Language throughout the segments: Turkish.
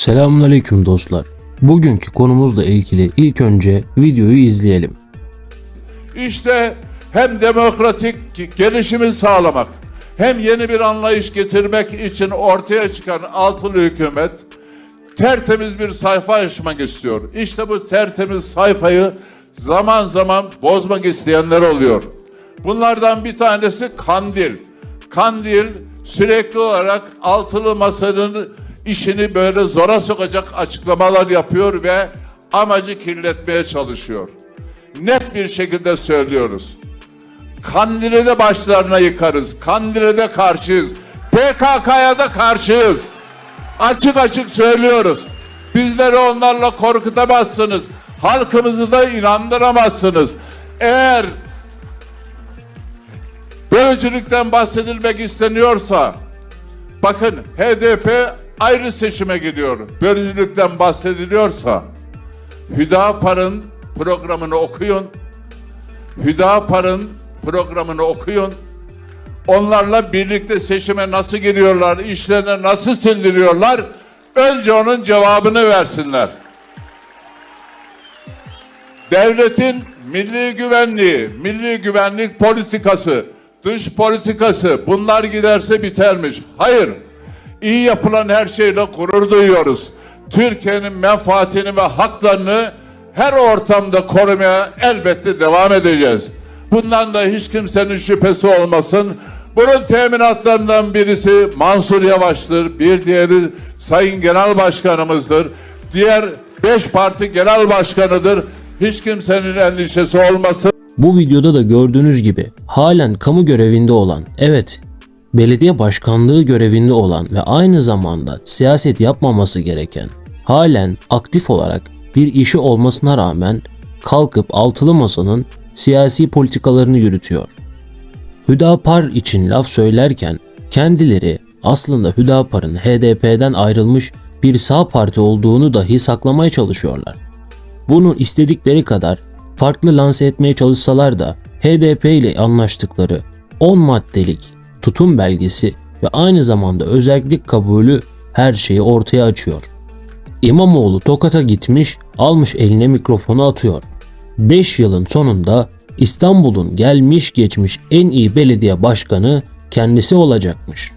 Selamünaleyküm dostlar. Bugünkü konumuzla ilgili ilk önce videoyu izleyelim. İşte hem demokratik gelişimi sağlamak hem yeni bir anlayış getirmek için ortaya çıkan altılı hükümet tertemiz bir sayfa açmak istiyor. İşte bu tertemiz sayfayı zaman zaman bozmak isteyenler oluyor. Bunlardan bir tanesi Kandil. Kandil sürekli olarak altılı masanın işini böyle zora sokacak açıklamalar yapıyor ve amacı kirletmeye çalışıyor. Net bir şekilde söylüyoruz. Kandil'e başlarına yıkarız. Kandil'e de karşıyız. PKK'ya da karşıyız. Açık açık söylüyoruz. Bizleri onlarla korkutamazsınız. Halkımızı da inandıramazsınız. Eğer bölücülükten bahsedilmek isteniyorsa bakın HDP ayrı seçime gidiyor. Bölücülükten bahsediliyorsa Hüdapar'ın programını okuyun. Hüdapar'ın programını okuyun. Onlarla birlikte seçime nasıl giriyorlar, işlerine nasıl sindiriyorlar? Önce onun cevabını versinler. Devletin milli güvenliği, milli güvenlik politikası, dış politikası bunlar giderse bitermiş. Hayır. İyi yapılan her şeyle gurur duyuyoruz. Türkiye'nin menfaatini ve haklarını her ortamda korumaya elbette devam edeceğiz. Bundan da hiç kimsenin şüphesi olmasın. Bunun teminatlarından birisi Mansur Yavaş'tır. Bir diğeri Sayın Genel Başkanımızdır. Diğer beş parti genel başkanıdır. Hiç kimsenin endişesi olmasın. Bu videoda da gördüğünüz gibi halen kamu görevinde olan, evet belediye başkanlığı görevinde olan ve aynı zamanda siyaset yapmaması gereken, halen aktif olarak bir işi olmasına rağmen kalkıp altılı masanın siyasi politikalarını yürütüyor. Hüdapar için laf söylerken kendileri aslında Hüdapar'ın HDP'den ayrılmış bir sağ parti olduğunu dahi saklamaya çalışıyorlar. Bunu istedikleri kadar farklı lanse etmeye çalışsalar da HDP ile anlaştıkları 10 maddelik tutum belgesi ve aynı zamanda özellik kabulü her şeyi ortaya açıyor. İmamoğlu Tokat'a gitmiş, almış eline mikrofonu atıyor. 5 yılın sonunda İstanbul'un gelmiş geçmiş en iyi belediye başkanı kendisi olacakmış.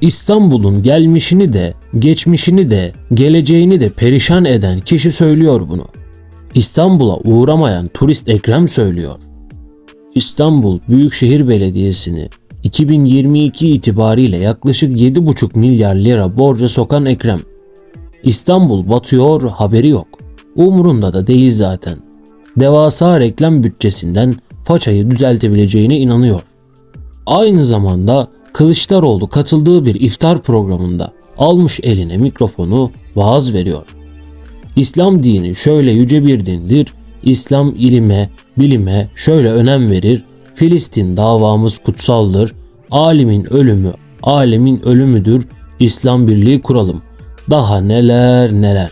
İstanbul'un gelmişini de, geçmişini de, geleceğini de perişan eden kişi söylüyor bunu. İstanbul'a uğramayan turist Ekrem söylüyor. İstanbul Büyükşehir Belediyesi'ni 2022 itibariyle yaklaşık 7,5 milyar lira borca sokan Ekrem. İstanbul batıyor haberi yok. Umurunda da değil zaten. Devasa reklam bütçesinden façayı düzeltebileceğine inanıyor. Aynı zamanda Kılıçdaroğlu katıldığı bir iftar programında almış eline mikrofonu vaaz veriyor. İslam dini şöyle yüce bir dindir. İslam ilime, bilime şöyle önem verir. Filistin davamız kutsaldır. Alimin ölümü, alemin ölümüdür. İslam birliği kuralım. Daha neler neler.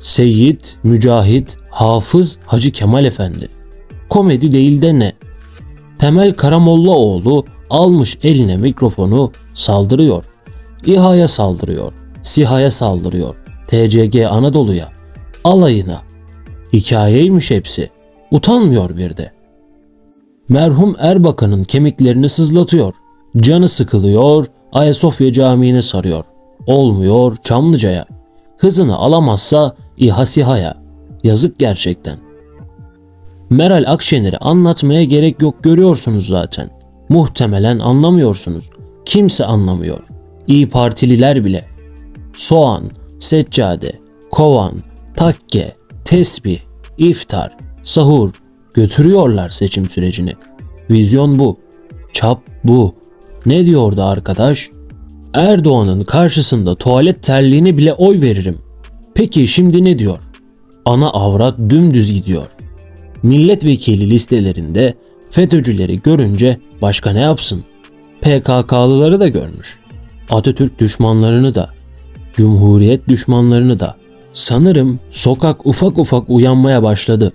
Seyyid, Mücahit, Hafız Hacı Kemal Efendi. Komedi değil de ne? Temel Karamollaoğlu almış eline mikrofonu saldırıyor. İHA'ya saldırıyor. SİHA'ya saldırıyor. TCG Anadolu'ya. Alayına. Hikayeymiş hepsi. Utanmıyor bir de. Merhum Erbakan'ın kemiklerini sızlatıyor. Canı sıkılıyor, Ayasofya Camii'ne sarıyor. Olmuyor Çamlıca'ya. Hızını alamazsa İHA. Yazık gerçekten. Meral Akşener'i anlatmaya gerek yok görüyorsunuz zaten. Muhtemelen anlamıyorsunuz. Kimse anlamıyor. İyi Partililer bile. Soğan, seccade, kovan, takke, tesbih, iftar, sahur götürüyorlar seçim sürecini. Vizyon bu. Çap bu. Ne diyordu arkadaş? Erdoğan'ın karşısında tuvalet terliğine bile oy veririm. Peki şimdi ne diyor? Ana avrat dümdüz gidiyor. Milletvekili listelerinde FETÖ'cüleri görünce başka ne yapsın? PKK'lıları da görmüş. Atatürk düşmanlarını da, Cumhuriyet düşmanlarını da. Sanırım sokak ufak ufak uyanmaya başladı.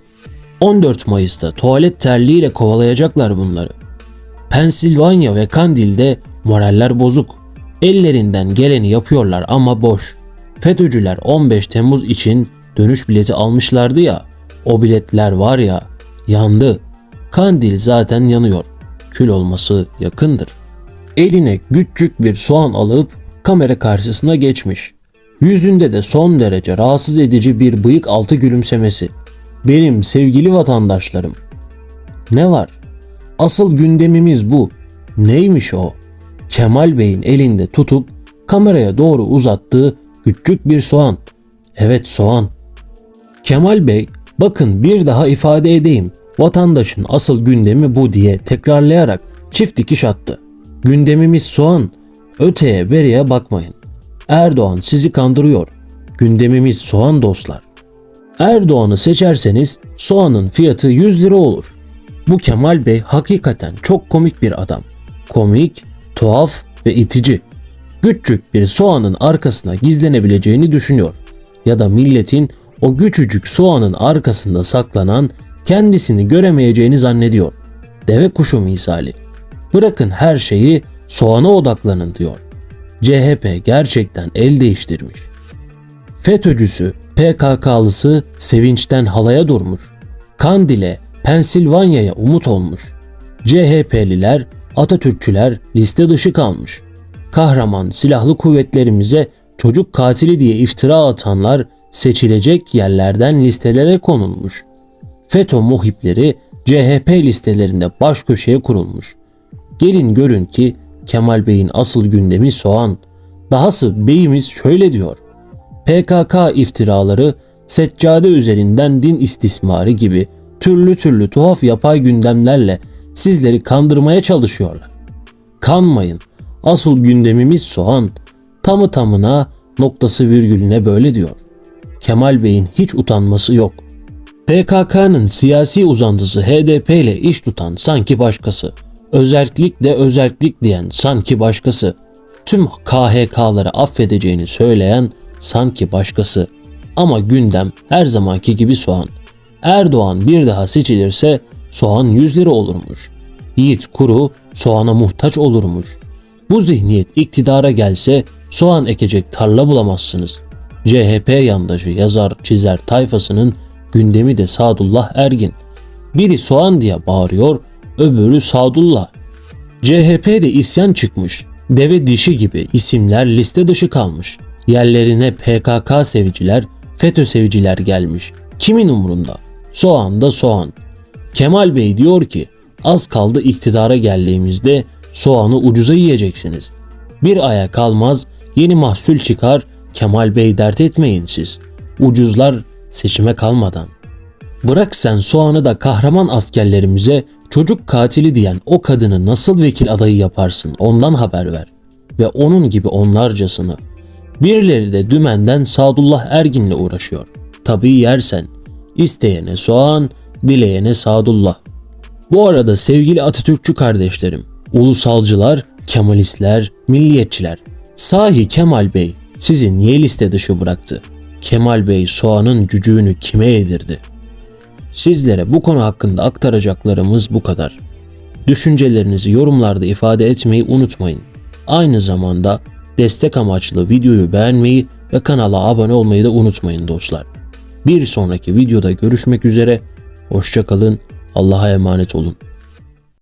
14 Mayıs'ta tuvalet terliğiyle kovalayacaklar bunları. Pensilvanya ve Kandil'de moraller bozuk. Ellerinden geleni yapıyorlar ama boş. FETÖ'cüler 15 Temmuz için dönüş bileti almışlardı ya. O biletler var ya yandı. Kandil zaten yanıyor. Kül olması yakındır. Eline küçük bir soğan alıp kamera karşısına geçmiş. Yüzünde de son derece rahatsız edici bir bıyık altı gülümsemesi. Benim sevgili vatandaşlarım. Ne var? Asıl gündemimiz bu. Neymiş o? Kemal Bey'in elinde tutup kameraya doğru uzattığı küçük bir soğan. Evet soğan. Kemal Bey, bakın bir daha ifade edeyim. Vatandaşın asıl gündemi bu diye tekrarlayarak çift dikiş attı. Gündemimiz soğan. Öteye beriye bakmayın. Erdoğan sizi kandırıyor. Gündemimiz soğan dostlar. Erdoğan'ı seçerseniz soğanın fiyatı 100 lira olur. Bu Kemal Bey hakikaten çok komik bir adam. Komik, tuhaf ve itici. Küçük bir soğanın arkasına gizlenebileceğini düşünüyor. Ya da milletin o küçücük soğanın arkasında saklanan kendisini göremeyeceğini zannediyor. Deve kuşu misali. Bırakın her şeyi soğana odaklanın diyor. CHP gerçekten el değiştirmiş. FETÖ'cüsü, PKK'lısı sevinçten halaya durmuş. Kandil'e, Pensilvanya'ya umut olmuş. CHP'liler, Atatürkçüler liste dışı kalmış. Kahraman silahlı kuvvetlerimize çocuk katili diye iftira atanlar seçilecek yerlerden listelere konulmuş. FETÖ muhipleri CHP listelerinde baş köşeye kurulmuş. Gelin görün ki Kemal Bey'in asıl gündemi soğan. Dahası beyimiz şöyle diyor. PKK iftiraları, seccade üzerinden din istismarı gibi türlü türlü tuhaf yapay gündemlerle sizleri kandırmaya çalışıyorlar. Kanmayın. Asıl gündemimiz soğan. Tamı tamına noktası virgülüne böyle diyor. Kemal Bey'in hiç utanması yok. PKK'nın siyasi uzantısı HDP ile iş tutan sanki başkası. Özellikle özellik diyen sanki başkası. Tüm KHK'ları affedeceğini söyleyen sanki başkası. Ama gündem her zamanki gibi soğan. Erdoğan bir daha seçilirse soğan 100 lira olurmuş. Yiğit Kuru soğana muhtaç olurmuş. Bu zihniyet iktidara gelse soğan ekecek tarla bulamazsınız. CHP yandaşı yazar çizer tayfasının gündemi de Sadullah Ergin. Biri soğan diye bağırıyor, öbürü Sadullah. CHP'de isyan çıkmış. Deve dişi gibi isimler liste dışı kalmış. Yerlerine PKK seviciler, FETÖ seviciler gelmiş. Kimin umurunda? Soğan da soğan. Kemal Bey diyor ki az kaldı iktidara geldiğimizde soğanı ucuza yiyeceksiniz. Bir aya kalmaz yeni mahsul çıkar Kemal Bey dert etmeyin siz. Ucuzlar seçime kalmadan. Bırak sen soğanı da kahraman askerlerimize çocuk katili diyen o kadını nasıl vekil adayı yaparsın ondan haber ver. Ve onun gibi onlarcasını. Birileri de dümenden Sadullah Ergin'le uğraşıyor. Tabii yersen. İsteyene soğan, dileyene Sadullah. Bu arada sevgili Atatürkçü kardeşlerim, ulusalcılar, Kemalistler, milliyetçiler. Sahi Kemal Bey sizi niye liste dışı bıraktı? Kemal Bey soğanın cücüğünü kime yedirdi? Sizlere bu konu hakkında aktaracaklarımız bu kadar. Düşüncelerinizi yorumlarda ifade etmeyi unutmayın. Aynı zamanda destek amaçlı videoyu beğenmeyi ve kanala abone olmayı da unutmayın dostlar. Bir sonraki videoda görüşmek üzere. Hoşçakalın. Allah'a emanet olun.